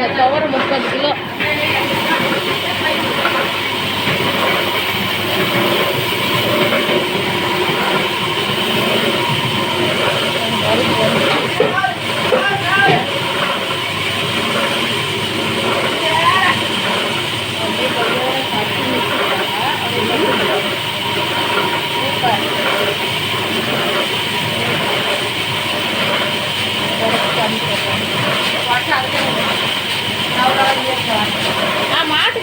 பாருங்க துவரம் முப்பது கிலோ.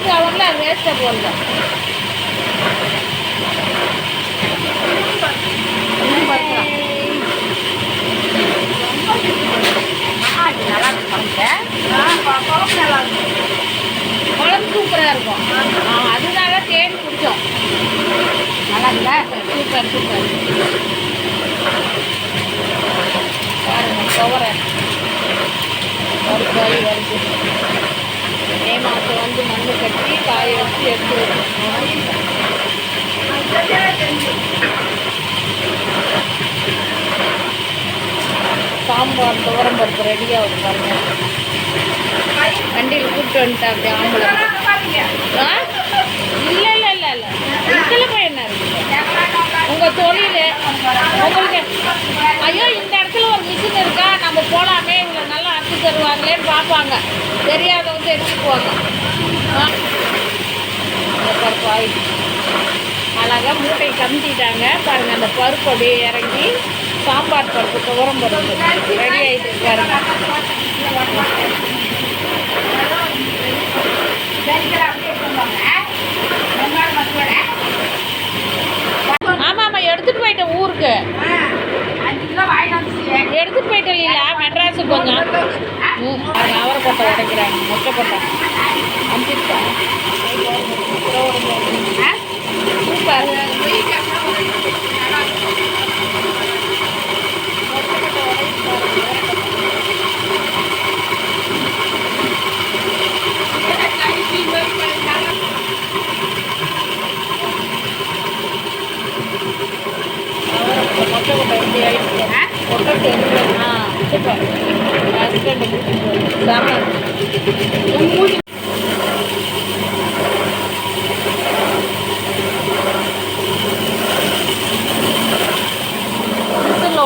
ஆ மாட்டுக்கு அவங்கள வேஸ்ட்டை போடலாம். குழம்பு சூப்பராக இருக்கும். அதனால தேன் குடித்தோம் நல்லா இல்லை சூப்பர் சூப்பர். பாருங்க துவரை. ஒரு காய் வருது மே மாதம் வந்து மண்ணு கட்டி காய வச்சு எடுத்து சாம்பார் துவரம் பருப்பு ரெடியாக ஒரு பாருங்க வண்டியில் கூப்பிட்டு வந்துட்டா அப்படியே ஆம்பளை ஆ? இல்லை இல்லை இல்லை இல்லை. இதில் போய் என்ன இருக்கு? உங்கள் தொழில் உங்களுக்கு ஐயோ இந்த இடத்துல ஒரு மிஷின் இருக்கா? நம்ம போகலாமே இவங்க எடுத்து தருவாங்களேன்னு பார்ப்பாங்க. தெரியாதவங்க எடுத்துக்குவாங்க. ஆ. அழகாக மூட்டை கமிட்டிட்டாங்க பாருங்க அந்த பருப்பு அப்படியே இறங்கி சாம்பார் பருப்பு துவரம் பருப்பு ரெடி ஆகிட்டு இருக்காருங்க ஆமாம் ஆமாம் எடுத்துகிட்டு போயிட்டேன் ஊருக்கு. எடுத்துகிட்டு போயிட்டேன் இல்லையா மெட்ராஸுக்கு கொஞ்சம் அவரை கொட்டை உடைக்கிறாங்க மொட்டை கொட்டை அனுப்பிச்சிட்டா சூப்பர் மொட்டை கொட்டை எப்படி ஆயிடுச்சு கொட்டை சேர்ந்து ஆ சூப்பர் ஹஸ்பண்ட் செம்ம மிஷினில்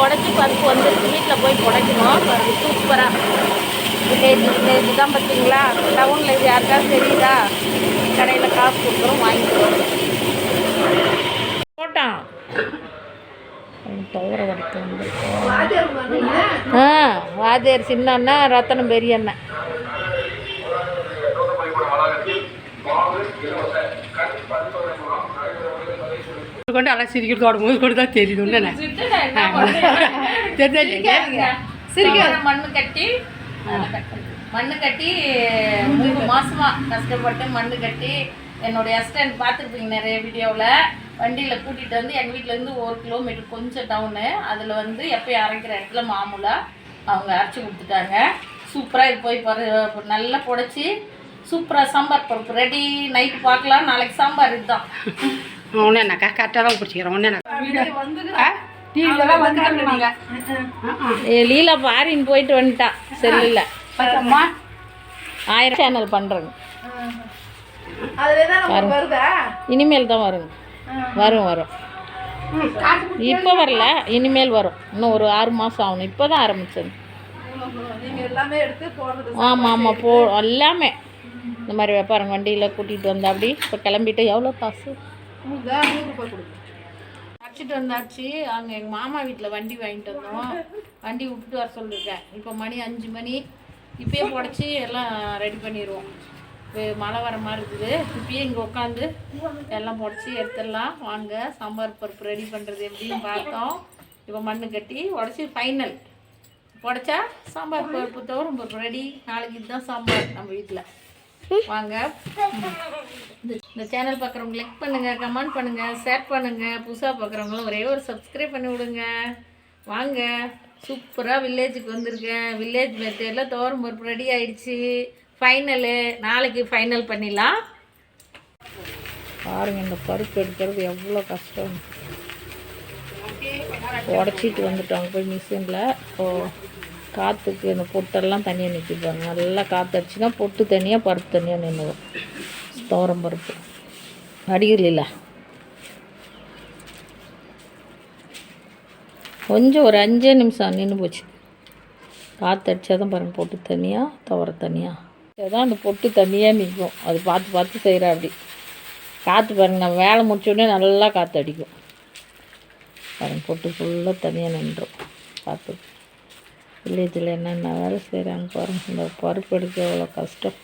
உடச்சி பருப்பு வந்து வீட்டில் போய் புடைக்கணும். பாருங்க சூப்பராக வில்லேஜ் வில்லேஜ் தான் பார்த்தீங்களா டவுனில் இது யாருக்காவது தெரியுதா? கடையில் காசு கொடுக்குறோம் வாங்கிக்கிறோம். போட்டான். துவர வரைக்கும் வந்து ஆ வாத்தியார் சின்ன அண்ணன் ரத்தனம் பெரிய அண்ணன். கொண்டு அలా சிரிக்கிறது ஓடும்போது கூட தான் தெரியுது ஒன்று சிரிக்க மண்ணு கட்டி மண்ணு கட்டி மூணு மாசமா கஷ்டப்பட்டு மண்ணு கட்டி என்னுடைய அசிஸ்டன்ட் பார்த்துருப்பீங்க நிறைய வீடியோவில் வண்டியில் கூட்டிகிட்டு வந்து எங்கள் வீட்டிலேருந்து ஒரு கிலோமீட்டர் கொஞ்சம் டவுனு அதில் வந்து எப்பயும் அரைக்கிற இடத்துல மாமூலாக அவங்க அரைச்சி கொடுத்துட்டாங்க. சூப்பராக இது போய் பாரு நல்லா புடைச்சி சூப்பராக சாம்பார் பருப்பு ரெடி நைட்டு பார்க்கலாம் நாளைக்கு சாம்பார் இதுதான். ஒன்று என்னக்கா கரெக்டாக தான் பிடிச்சிக்கிறேன். ஒன்று என்னக்கா டிவிலலாம் வந்துட்டாங்க ஏ, லீலா பாரின் போயிட்டு வந்துட்டா. செல்லில் அம்மா ஆயிரம் சேனல் பண்ணுறேங்க இனிமேல் தான் வருங்க வரும் வரும். இப்போ வரல இனிமேல் வரும். இன்னும் ஒரு ஆறு மாதம் ஆகணும். இப்போ தான் ஆரம்பிச்சது ஆமாம் ஆமாம் போ எல்லாமே. இந்த மாதிரி வைப்பாருங்க வண்டியில் கூட்டிகிட்டு வந்தா அப்படி இப்போ கிளம்பிட்டு எவ்வளோ காசு? அழைச்சிட்டு வந்தாச்சு. அங்கே எங்கள் மாமா வீட்டில் வண்டி வாங்கிட்டு வந்தோம். வண்டி விட்டுட்டு வர சொல்லியிருக்கேன் இப்போ மணி அஞ்சு மணி. இப்பயே புடச்சி எல்லாம் ரெடி பண்ணிடுவோம் மழை வர மாதிரி இருக்குது. இப்பயே இங்கே உட்காந்து எல்லாம் புடச்சி எடுத்துடலாம். வாங்க சாம்பார் பருப்பு ரெடி பண்ணுறது எப்படின்னு பார்த்தோம். இப்போ மண்ணு கட்டி உடச்சி ஃபைனல் உடச்சா சாம்பார் பருப்பு தவிர பருப்பு ரெடி நாளைக்கு இதுதான் சாம்பார் நம்ம வீட்டில் வாங்க. இந்த இந்த சேனல் பார்க்குறவங்க லைக் பண்ணுங்கள் கமெண்ட் பண்ணுங்கள் ஷேர் பண்ணுங்கள் புதுசாக பார்க்குறவங்களும் ஒரே ஒரு சப்ஸ்கிரைப் பண்ணி விடுங்க. வாங்க. சூப்பராக வில்லேஜுக்கு வந்திருக்கேன். வில்லேஜ் மெத்தேடில் தோரம் பருப்பு ரெடி ஆயிடுச்சு. ஃபைனலு நாளைக்கு ஃபைனல் பண்ணிடலாம். பாருங்கள் இந்த பருப்பு எடுக்கிறது எவ்வளோ கஷ்டம். உடச்சிட்டு வந்துட்டோம். போய் மிஷினில் ஓ காற்றுக்கு இந்த பொட்டெல்லாம் தனியாக நிற்கிப்பாங்க நல்லா காற்றடிச்சுன்னா பொட்டு தனியாக பருப்பு தனியாக நின்றுவோம் துவரம் பருப்பு. அடிக்கல கொஞ்சம் ஒரு அஞ்சே நிமிஷம் நின்று போச்சு. காற்றடிச்சா தான் பாருங்கள் பொட்டு தனியாக துவர தனியாக தான் அந்த பொட்டு தனியாக நிற்கும் அது பார்த்து பார்த்து செய்கிறா அப்படி. காற்று பாருங்கள் நம்ம வேலை முடிச்சோடனே நல்லா காற்று அடிக்கும். பாருங்கள் பொட்டு ஃபுல்லாக தனியாக நின்றோம். பார்த்து வில்லேஜில் என்னென்ன வேலை செய்கிறாங்க பாருங்க இந்த பருப்பு எடுக்க எவ்வளோ கஷ்டம்.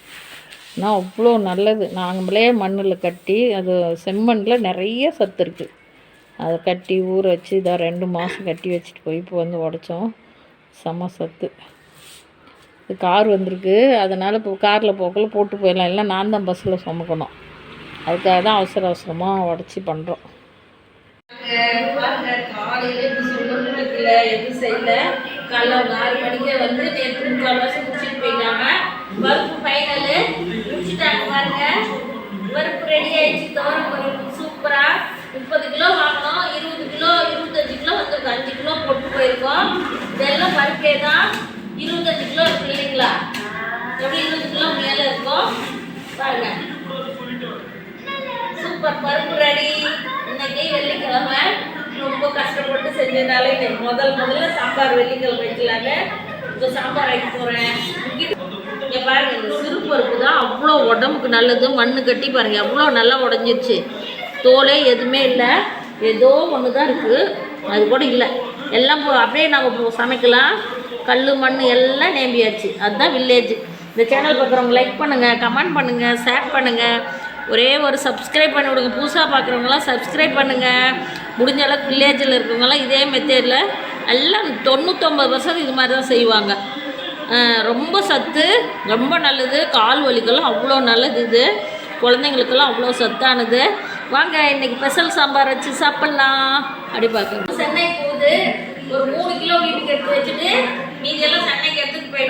ஆனால் அவ்வளோ நல்லது. நாங்களே மண்ணில் கட்டி அது செம்மண்ணில் நிறைய சத்து இருக்குது அதை கட்டி ஊற வச்சு இதாக ரெண்டு மாதம் கட்டி வச்சுட்டு போய் இப்போ வந்து உடச்சோம். செம்ம சத்து. கார் வந்திருக்கு. அதனால் இப்போ காரில் போக்கல போட்டு போயிடலாம். இல்லை நான் தான் பஸ்ஸில் சுமக்கணும். அதுக்காக தான் அவசர அவசரமாக உடச்சி பண்ணுறோம் எதுவும் செய்யல காலைல ஒரு ஆறு மணிக்கே வந்து நேற்று முக்கால் வருஷம் முடிச்சுட்டு போயிட்டாங்க ஃபைனலு முடிச்சுட்டாங்க பாருங்க ரெடி ஆயிடுச்சு தோரம் சூப்பராக முப்பது கிலோ வாங்கினோம் இருபது கிலோ இருபத்தஞ்சு கிலோ வந்திருக்கு அஞ்சு கிலோ போட்டு போயிருக்கோம் இதெல்லாம் பருப்பே தான் இருபத்தஞ்சு கிலோ இருக்கு இல்லைங்களா எப்படி இருபது கிலோ மேலே இருக்கும் பாருங்க சூப்பர் பருப்பு ரெடி இன்னைக்கு வெள்ளிக்கிழமை. ரொம்ப கஷ்டப்பட்டு செஞ்சதுனால இன்னைக்கு முதல் முதல்ல சாம்பார் வெள்ளிக்கிழமை வைக்கலாங்க. இப்போ சாம்பார் வைக்க போகிறேன் இங்கே பாருங்க இந்த சிறு பருப்பு தான் அவ்வளோ உடம்புக்கு நல்லது. மண்ணு கட்டி பாருங்க அவ்வளோ நல்லா உடஞ்சிருச்சு. தோலே எதுவுமே இல்லை. ஏதோ ஒன்று தான் இருக்குது அது கூட இல்லை. எல்லாம் போ- அப்படியே நம்ம இப்போ சமைக்கலாம். கல் மண் எல்லாம் நேம்பியாச்சு. அதுதான் வில்லேஜ் இந்த சேனல் பார்க்குறவங்க லைக் பண்ணுங்கள் கமெண்ட் பண்ணுங்கள் ஷேர் பண்ணுங்கள் ஒரே ஒரு சப்ஸ்கிரைப் பண்ணி விடுங்க. புதுசாக பார்க்குறவங்களாம் சப்ஸ்கிரைப் பண்ணுங்கள் முடிஞ்ச அளவுக்கு வில்லேஜில் இருக்கிறவங்களாம் இதே மெத்தேடில் எல்லாம் தொண்ணூத்தொம்பது பர்சன்ட் இது மாதிரி தான் செய்வாங்க. ரொம்ப சத்து ரொம்ப நல்லது. கால் வலிக்கெல்லாம் அவ்வளோ நல்லது இது. குழந்தைங்களுக்கெல்லாம் அவ்வளோ சத்தானது. வாங்க இன்னைக்கு ஸ்பெஷல் சாம்பார் வச்சு சாப்பிட்லாம். அப்படி பார்க்குறோம் சென்னை போகுது. ஒரு மூணு கிலோ வீட்டுக்கு எடுத்து வச்சுட்டு மீதியெல்லாம் சென்னைக்கு எடுத்துகிட்டு போயிட்டு